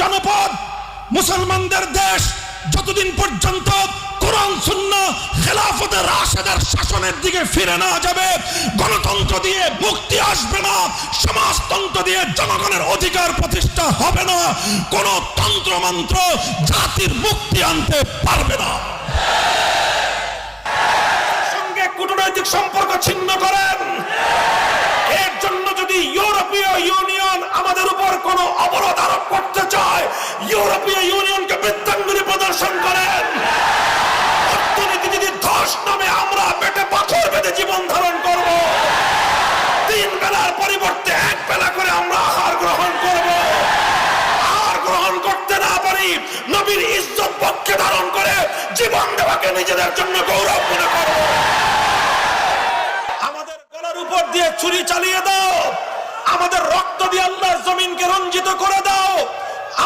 জনপদ, মুসলমানদের দেশ যতদিন পর্যন্ত কোরআন শূন্য খেলাফতের রাশেদার শাসনের দিকে ফিরে না যাবে, গণতন্ত্র দিয়ে মুক্তি আসবে না, সমাজতন্ত্র দিয়ে জনগণের অধিকার প্রতিষ্ঠা হবে না, কোন তন্ত্রমন্ত্র জাতির মুক্তি আনতে পারবে না। সঙ্গে কূটনৈতিক সম্পর্ক ছিন্ন করেন। এর জন্য যদি ইউরোপীয় ইউনিয়ন আমাদের উপর কোনো অবরোধ আরোপ ইউরোপীয় ইউনিয়নকে বৃত্তাঙ্গুলি প্রদর্শন করেন। অর্থনীতি যদি ধস নামে আমরা পেটে পাথর বেঁধে জীবন ধারণ করব, তিন বেলার পরিবর্তে এক বেলা করে আমরা আহার গ্রহণ করব। আহার গ্রহণ করতে না পারি, নবীর ইজ্জত পক্ষে ধারণ করে জীবন দেওয়াকে নিজেদের জন্য গৌরব মনে করব। আমাদের গলার উপর দিয়ে ছুরি চালিয়ে দাও। আমাদের রক্ত দিয়ে আল্লাহর জমিনকে রঞ্জিত করে